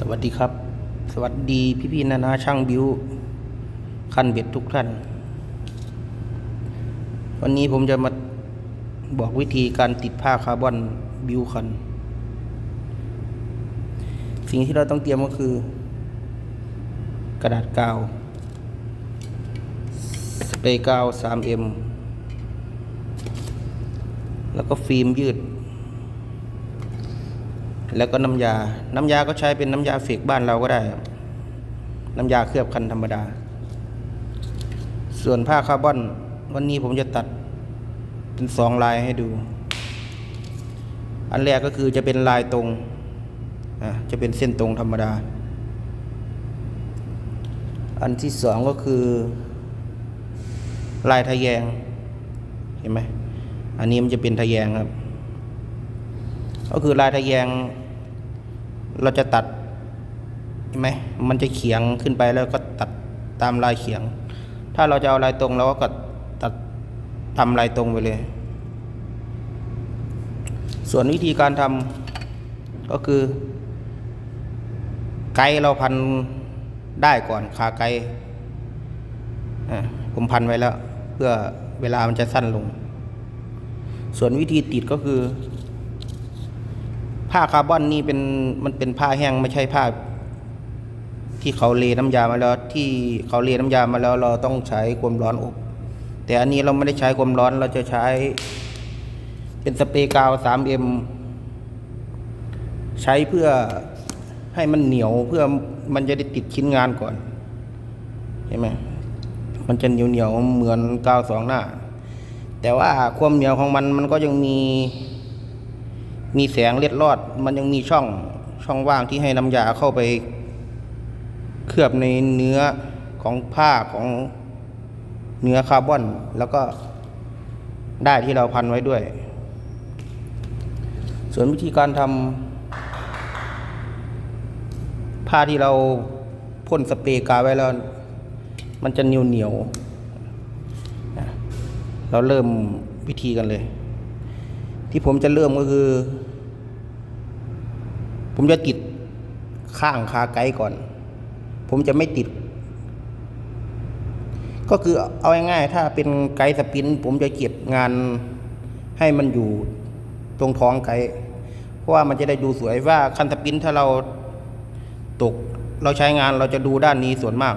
สวัสดีครับ สวัสดีพี่พี่ๆนานาช่างบิวคันเบ็ดทุกท่าน วันนี้ผมจะมาบอกวิธีการติดผ้าคาร์บอนบิวคัน สิ่งที่เราต้องเตรียมก็คือ กระดาษกาว สเปรย์กาว 3M แล้วก็ฟิล์มยืด แล้วก็น้ำยา น้ำยาก็ใช้เป็นน้ำยาเฟกบ้านเราก็ได้ครับน้ำยาเคลือบคันธรรมดา ส่วนผ้าคาร์บอน วันนี้ผมจะตัดเป็นสองลายให้ดู อันแรกก็คือจะเป็นลายตรงะจะเป็นเส้นตรงธรรมดา อันที่สองก็คือ ลายทะแยง เห็นไหม อันนี้มันจะเป็นทะแยงครับ ก็คือลายทะแยง เราจะตัดเห็นไหมมันจะเขียงขึ้นไปแล้วก็ตัดตามลายเขียง ถ้าเราจะเอาลายตรงเราก็ตัดทำลายตรงไปเลย ส่วนวิธีการทำก็คือ ไกด์เราพันได้ก่อนขาไกด์ผมพันไว้แล้ว เพื่อเวลามันจะสั้นลง ส่วนวิธีติดก็คือ ผ้าคาร์บอนนี่เป็นมันเป็นผ้าแห้งไม่ใช่ผ้า ที่เขาเลน้ำยามาแล้ว ที่เขาเลน้ำยามาแล้ว เราต้องใช้ความร้อนอบ แต่อันนี้เราไม่ได้ใช้ความร้อนเราจะใช้ เป็นสเปรย์กาว 3M ใช้เพื่อให้มันเหนียวเพื่อมันจะได้ติดชิ้นงานก่อนเห็นไหมมันจะเหนียวเหนียวเหมือนกาวสองหน้า แต่ว่าความเหนียวของมันมันก็ยังมี มีแสงเล็ดลอด มันยังมีช่องช่องว่างที่ให้น้ำยาเข้าไป เคลือบในเนื้อของผ้าของเนื้อคาร์บอน แล้วก็ได้ที่เราพันไว้ด้วย ส่วนวิธีการทำผ้าที่เราพ่นสเปรย์กาวไว้แล้ว มันจะเหนียวเหนียวเราเริ่มวิธีกันเลย ที่ผมจะเริ่มก็คือ ผมจะติดข้างคาไกด์ก่อน ผมจะไม่ติด ก็คือเอาง่ายๆถ้าเป็นไกด์สปิน ผมจะเก็บงานให้มันอยู่ตรงท้องไกด์เพราะว่ามันจะได้ดูสวยว่าคันสปินถ้าเราตกเราใช้งานเราจะดูด้านนี้ส่วนมาก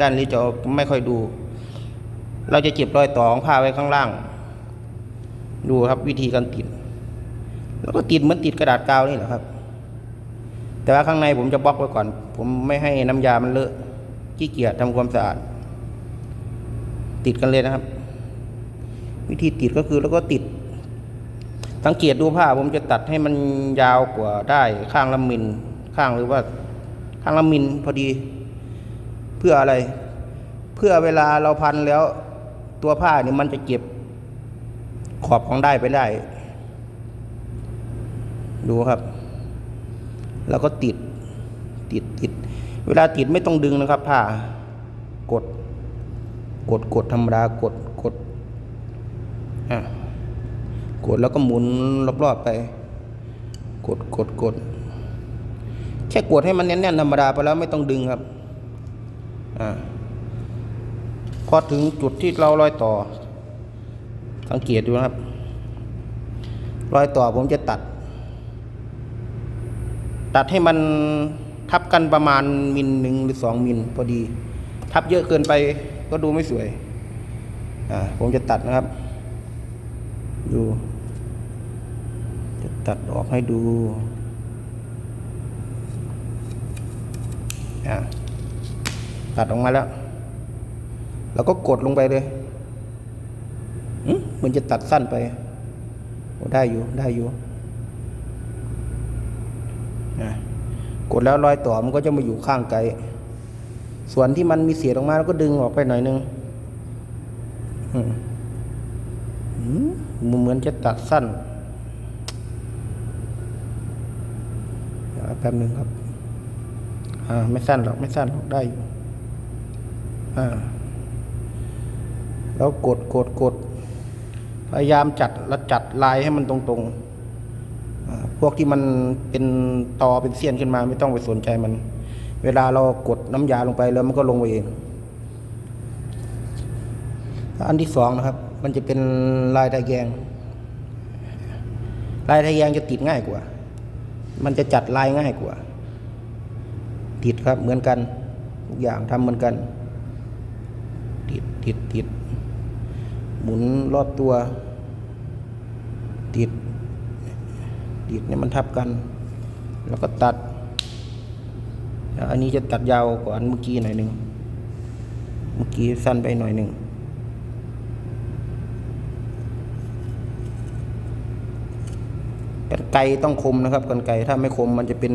ด้านนี้จะไม่ค่อยดู เราจะเก็บรอยต่อของผ้าไว้ข้างล่าง ดูครับวิธีการติด แล้วก็ติดเหมือนติดกระดาษกาวนี่แหละครับ แต่ว่าข้างในผมจะบล็อกไว้ก่อน ผมไม่ให้น้ำยามันเลอะขี้เกียจทำความสะอาด ติดกันเลยนะครับ วิธีติดก็คือแล้วก็ติด สังเกตดูผ้าผมจะตัดให้มันยาวกว่าได้ข้างละมิลข้างหรือว่า ข้างละมิลพอดี เพื่ออะไร เพื่อเวลาเราพันแล้วตัวผ้าเนี่ยมันจะเก็บขอบของได้ไปได้ ดูครับ แล้วก็ติดติดติด เวลาติดไม่ต้องดึงนะครับผ้ากด กดกดธรรมดากดกดอะกดแล้วก็หมุนรอบๆไป กดกดกดแค่กดให้มันแน่นๆธรรมดาไปแล้วไม่ต้องดึงครับอ่าพอถึงจุดที่เรารอยต่อ สังเกตดูนะครับ รอยต่อผมจะตัด ตัดให้มันทับกันประมาณมิลหนึ่งหรือสองมิลพอดี ทับเยอะเกินไปก็ดูไม่สวย อ่าผมจะตัดนะครับ ดู จะตัดออกให้ดูอ่าตัดออกมาแล้ว แล้วก็กดลงไปเลยอืมมันจะตัดสั้นไปได้อยู่ได้อยู่ อะกดแล้วรอยต่อมันก็จะมาอยู่ข้างไกลส่วนที่มันมีเศษออกมาแล้วก็ดึงออกไปหน่อยนึงอืมเหมือนจะตัดสั้นแป๊บหนึ่งครับ อ่า ไม่สั้นหรอก ไม่สั้นหรอกได้อยู่ อ่า แล้วกดกดกด พยายามจัดแล้วจัดลายให้มันตรงๆ พวกที่มันเป็นตอเป็นเสี้ยนขึ้นมาไม่ต้องไปสนใจมัน เวลาเรากดน้ำยาลงไปแล้วมันก็ลงไปเอง อันที่สองนะครับ มันจะเป็นลายตะแยง ลายตะแยงจะติดง่ายกว่า มันจะจัดลายง่ายกว่า ติดครับเหมือนกันทุกอย่างทำเหมือนกัน ติดติดติดหมุนรอบตัว ติด ติดเนี่ยมันทับกัน แล้วก็ตัด อันนี้จะตัดยาวกว่าอันเมื่อกี้หน่อยหนึ่งเมื่อกี้สั้นไปหน่อยหนึ่งกันไกต้องคมนะครับกันไกถ้าไม่คมมันจะเป็น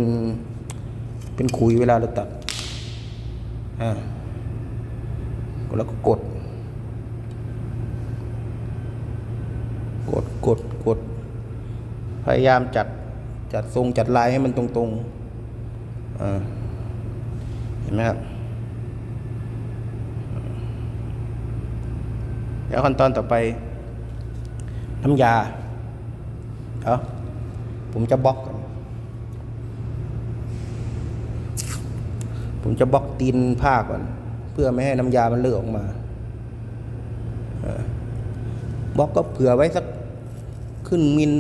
เป็นขุยเวลาเราตัดอ่าแล้วก็กด กด กด กด พ ยายามจัดจัดทรงจัดลายให้มันตรงๆเห็นไหมครับแล้วขั้นตอนต่อไป น้ำยาเอาผมจะบล็อกก่อนผมจะบล็อกตีนผ้าก่อน เพื่อไม่ให้น้ำยามันเลอะออกมาบล็อกก็เผื่อไว้สักขึ้นมิล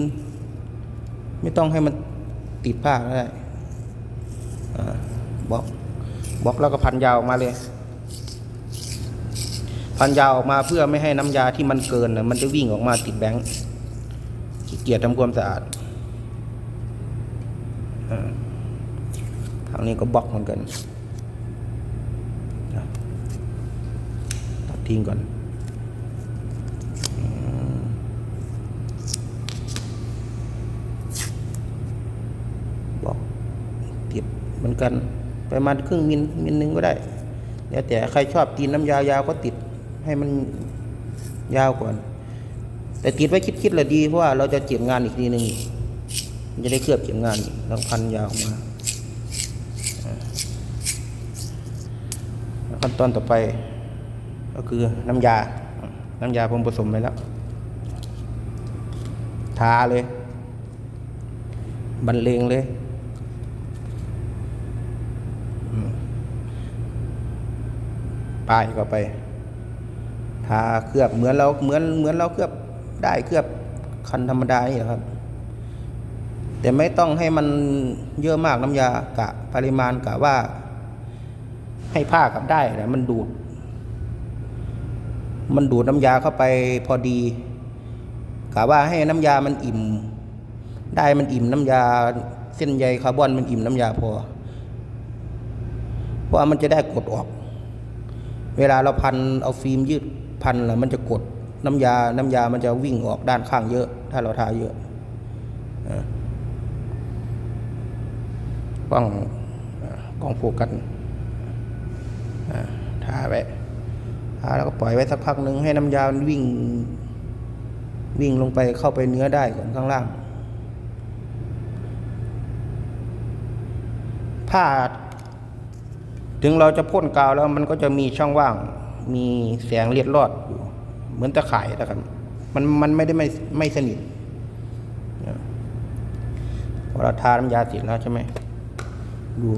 ไม่ต้องให้มันติดผ้าก็ได้บล็อกบล็อกแล้วก็พันยาวออกมาเลย พันยาวออกมาเพื่อไม่ให้น้ำยาที่มันเกินนะมันจะวิ่งออกมาติดแบงค์ขี้เกียจทำความสะอาดอ่าทางนี้ก็บล็อกเหมือนกันตัดทิ้งก่อนอืมบอกติดเห มือนกันประมาณครึ่งมิลมิลหนึงก็ได้แล้วแต่ใครชอบตีนน้ำยายาวก็ติดให้มันยาวก่อน แต่ติดไว้คิดๆแหละดีเพราะว่าเราจะเก็บงานอีกทีหนึ่งจะได้เคลือบเก็บงานแล้วพันยาวออกมาขั้นตอนต่อไป ก็คือน้ำยา น้ำยาผมผสมไปแล้วทาเลย บรรเลงเลยอืม ป้ายก็ไป ทาเคลือบเหมือนเราเหมือนเหมือนเราเคลือบได้เคลือบคันธรรมดานี่แหละครับ แต่ไม่ต้องให้มันเยอะมากน้ำยากะปริมาณกะว่า ให้ผ้ากับได้นะมันดูด มันดูดน้ำยาเข้าไปพอดีกะว่าให้น้ำยามันอิ่ม ได้มันอิ่มน้ำยาเส้นใยคาร์บอนมันอิ่มน้ำยาพอเพราะว่ามันจะได้กดออก เวลาเราพันเอาฟิล์มยืดพันแล้วมันจะกดน้ำยา น้ำยามันจะวิ่งออกด้านข้างเยอะ ถ้าเราทาเยอะอ่ากล้องกล้องโฟกัสทาไว้ทาแล้วก็ปล่อยไว้สักพักหนึ่งให้น้ำยามันวิ่ง วิ่งลงไปเข้าไปเนื้อได้ก่อนข้างล่างผ้า ถึงเราจะพ่นกาวแล้วมันก็จะมีช่องว่าง มีแสงเลียดรอดอยู่ เหมือนตะข่ายนะครับ มันมันไม่ได้ไม่ไม่สนิทนะพอเราทาน้ำยาเสร็จแล้วใช่ไหมดู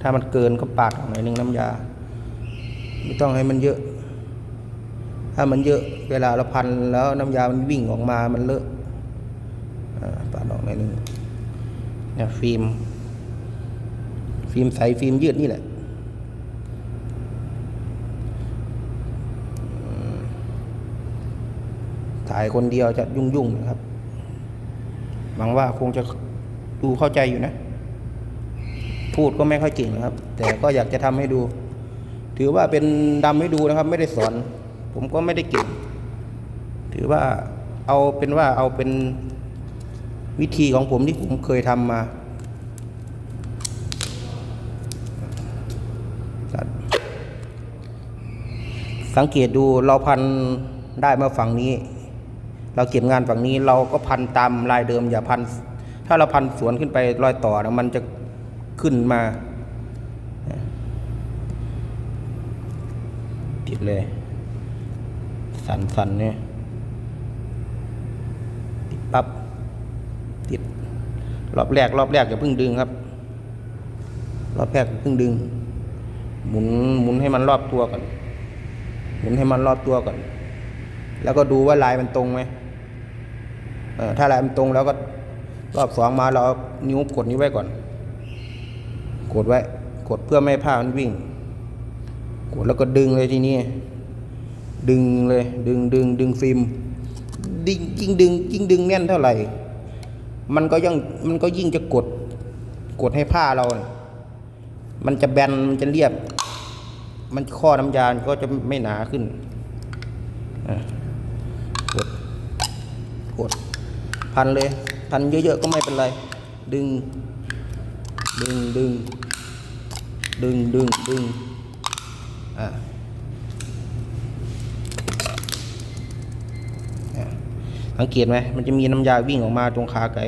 ถ้ามันเกินก็ปาดออกหน่อยนึงน้ำยา ไม่ต้องให้มันเยอะ ถ้ามันเยอะเวลาเราพันแล้วน้ำยามันวิ่งออกมามันเลอะปาดออกหน่อยนึงเนี่ยฟิล์ม ฟิล์มใสฟิล์มยืดนี่แหละอืมถ่ายคนเดียวจะยุ่งๆนะครับ หวังว่าคงจะดูเข้าใจอยู่นะ พูดก็ไม่ค่อยเก่งนะครับ แต่ก็อยากจะทำให้ดู ถือว่าเป็นดำให้ดูนะครับ ไม่ได้สอน ผมก็ไม่ได้เก่ง ถือว่าเอาเป็นว่าเอาเป็นวิธีของผมที่ผมเคยทำมาสังเกตดูเราพันได้มาฝั่งนี้ เราเก็บงานฝั่งนี้เราก็พันตามลายเดิมอย่าพัน ถ้าเราพันสวนขึ้นไปรอยต่อนะมันจะขึ้นมา ติดเลย สันสันเนี่ยติดปับ๊บติด รอบแรก รอบแรกอย่าเพิ่งดึงครับ รอบแรกอย่าเพิ่งดึง หมุนหมุนให้มันรอบตัวก่อนหมุนให้มันรอบตัวก่อน แล้วก็ดูว่าลายมันตรงไหม ถ้าลายมันตรงแล้วก็รอบสองมาเราเอานิ้วกดนิ้วไว้ก่อน กดไว้ กดเพื่อไม่ให้ผ้ามันวิ่ง กดแล้วก็ดึงเลยทีนี้ ดึงเลย ดึงดึงดึงฟิล์มดึงยิ่งดึงยิ่งดึงแน่นเท่าไหร่ มันก็ยังมันก็ยิ่งจะกด กดให้ผ้าเรา มันจะแบน มันจะเรียบ มันข้อน้ำยาก็จะไม่หนาขึ้นอะกด กด พันเลย พันเยอะๆก็ไม่เป็นไร ดึง ดึงดึง ดึงดึงดึงอะอะสังเกตไหมมันจะมีน้ำยาวิ่งออกมาตรงขาไก่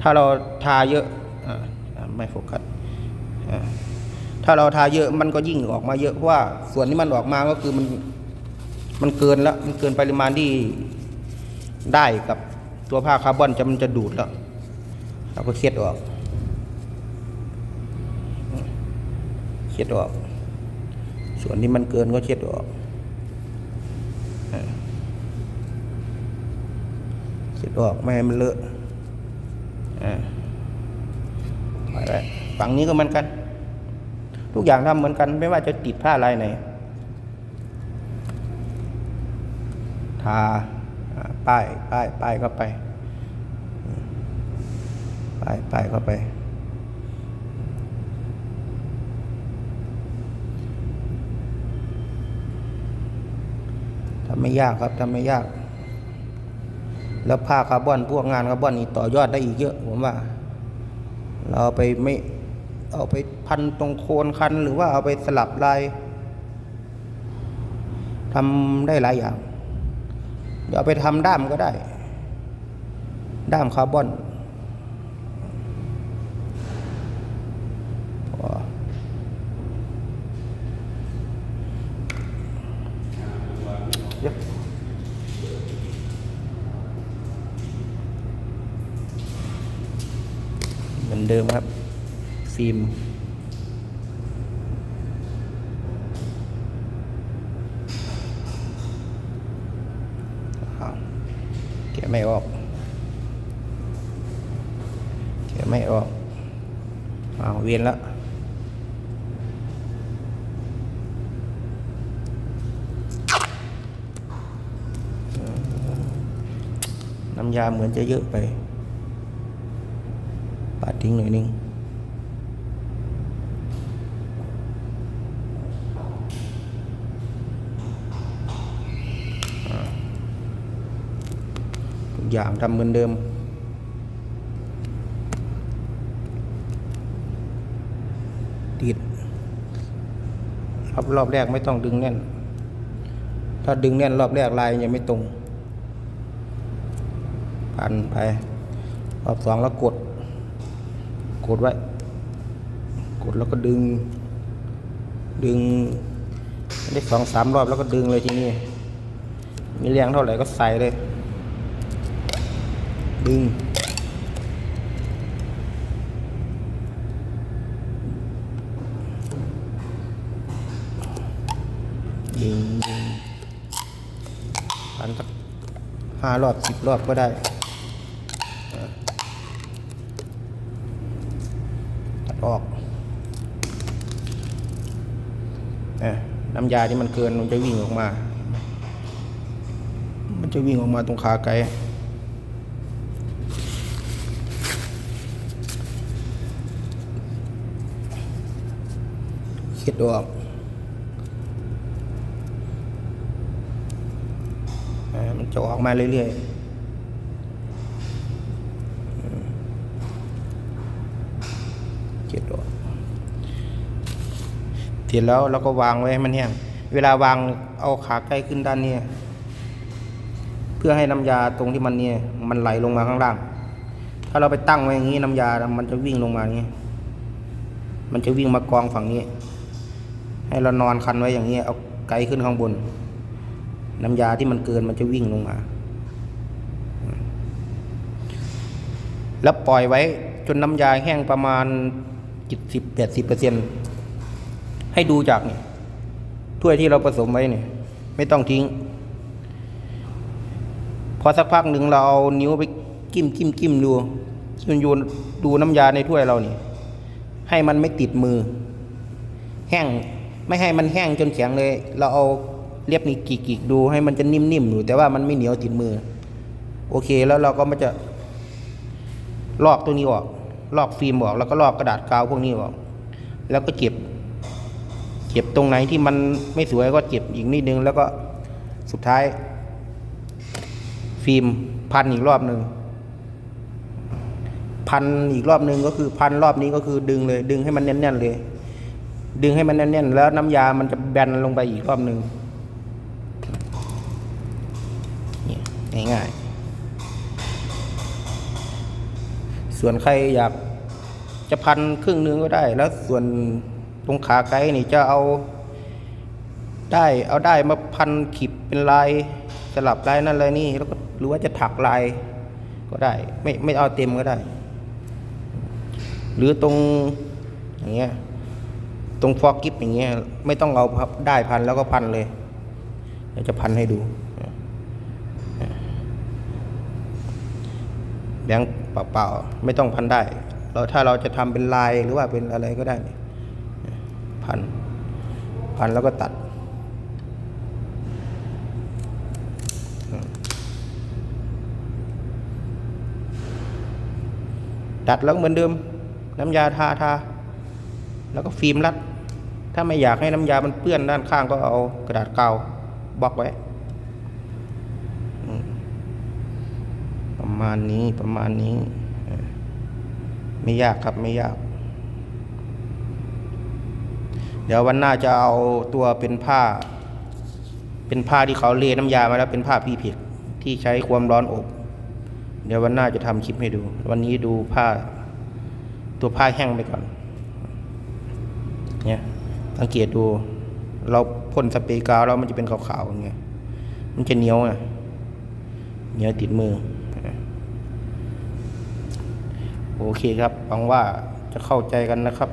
ถ้าเราทาเยอะอะอะไม่โฟกัสอะถ้าเราทาเยอะมันก็ยิ่งออกมาเยอะเพราะว่าส่วนที่มันออกมาก็คือมันมันเกินแล้วมันเกินปริมาณที่ ได้กับตัวผ้าคาร์บอนจะมันจะดูดแล้วเราก็เช็ดออกเช็ดออก ส่วนที่มันเกินก็เช็ดออกอ่าเช็ดออกไม่ให้มันเลอะอ่าไปไว้ฝั่งนี้ก็เหมือนกัน ทุกอย่างทำเหมือนกัน ไม่ว่าจะติดผ้าลายไหนทา ป้ายป้ายป้ายเข้าไปป้ายป้ายเข้าไป ทำไม่ยากครับทำไม่ยาก แล้วผ้าคาร์บอนพวกงานคาร์บอนนี่ต่อยอดได้อีกเยอะผมว่า เราเอาไปไม่เอาไปพันตรงโคนคันหรือว่าเอาไปสลับลายทำได้หลายอย่าง เดี๋ยวเอาไปทำด้ามก็ได้ ด้ามคาร์บอนพอเดี๋ยวเหมือนเดิมครับ ฟิล์ม อ้าว แกะไม่ออกแกะไม่ออกอ้าเวียนแล้วน้ำยาเหมือนจะเยอะไป ปาดทิ้งหน่อยนึง อย่างทำเหมือนเดิม ติดรอบรอบแรกไม่ต้องดึงแน่น ถ้าดึงแน่นรอบแรกลายยังไม่ตรงพันไป รอบสองแล้วกด กดไว้ กดแล้วก็ดึง ดึงได้สองสามรอบแล้วก็ดึงเลยทีนี้ มีแรงเท่าไหร่ก็ใส่เลย ดึง ดึงดึงพันสักห้ารอบสิบรอบก็ได้อะตัดออกอ่น้ำยาที่มันเกินมันจะวิ่งออกมา มันจะวิ่งออกมาตรงขาไกล คิดออกมันจะออกมาเรื่อยๆอืมคิดออกเสร็จแล้วเราก็วางไว้ให้มันแห้ง เวลาวางเอาขาใกล้ขึ้นด้านนี้ เพื่อให้น้ำยาตรงที่มันเนี่ยมันไหลลงมาข้างล่าง ถ้าเราไปตั้งไว้อย่างนี้น้ำยา มันจะวิ่งลงมาอย่างนี้ มันจะวิ่งมากองฝั่งนี้ ให้เรานอนคันไว้อย่างนี้เอาไกลขึ้นข้างบน น้ำยาที่มันเกินมันจะวิ่งลงมา แล้วปล่อยไว้จนน้ำยาแห้งประมาณจิตสิบแปดสิบเปอร์เซ็นให้ดูจากนี่ถ้วยที่เราผสมไว้เนี่ยไม่ต้องทิ้ง พอสักพักหนึ่งเราเอานิ้วไปกิ้มกิ้มกิ้มดูจนโยนดูน้ำยาในถ้วยเรานี่ให้มันไม่ติดมือ แห้ง ไม่ให้มันแห้งจนแข็งเลย เราเอาเล็บนี่กีกๆดูให้มันจะนิ่มๆอยู่แต่ว่ามันไม่เหนียวติดมือ โอเคแล้วเราก็มาจะ ลอกตัวนี้ออก ลอกฟิล์มออก แล้วก็ลอกกระดาษกาวพวกนี้ออก แล้วก็เก็บ เก็บตรงไหนที่มันไม่สวยก็เก็บอีกนิดนึง แล้วก็สุดท้าย ฟิล์มพันอีกรอบหนึ่งพันอีกรอบหนึ่งก็คือพันรอบนี้ก็คือดึงเลย ดึงให้มันแน่นๆเลย ดึงให้มันแน่นๆ แล้วน้ำยามันจะแบนลงไปอีกรอบหนึ่งง่ายๆ ส่วนใครอยากจะพันครึ่งนึงก็ได้ แล้วส่วนตรงขาไกด์นี่จะเอาได้เอาได้มาพันขีดเป็นลายสลับลายนั่นลายนี่แล้วก็หรือว่าจะถักลายก็ได้ ไม่ไม่เอาเต็มก็ได้ หรือตรงอย่างเงี้ย ตรงฟอกกิฟอย่างเงี้ยไม่ต้องเอาพับได้พันแล้วก็พันเลยเดี๋ยวจะพันให้ดูแบงค์เปล่าๆไม่ต้องพันได้เราถ้าเราจะทำเป็นลายหรือว่าเป็นอะไรก็ได้พันพันแล้วก็ตัดดัดแล้วเหมือนเดิม น้ำยาทาทา แล้วก็ฟิล์มรัด ถ้าไม่อยากให้น้ำยามันเปื้อนด้านข้างก็เอากระดาษกาวบล็อกไว้ ประมาณนี้ประมาณนี้ ไม่ยากครับไม่ยาก เดี๋ยววันหน้าจะเอาตัวเป็นผ้า เป็นผ้าที่เขาเลน้ำยามาแล้วเป็นผ้าพีพิกที่ใช้ความร้อนอบ เดี๋ยววันหน้าจะทำคลิปให้ดู วันนี้ดูผ้า ตัวผ้าแห้งไปก่อน เนี่ยสังเกตดู เราพ่นสเปรย์กาวแล้วมันจะเป็นขาวๆอย่างเงี้ยมันจะเหนียวไงเหนียวติดมือ โอเคครับหวังว่าจะเข้าใจกันนะครับ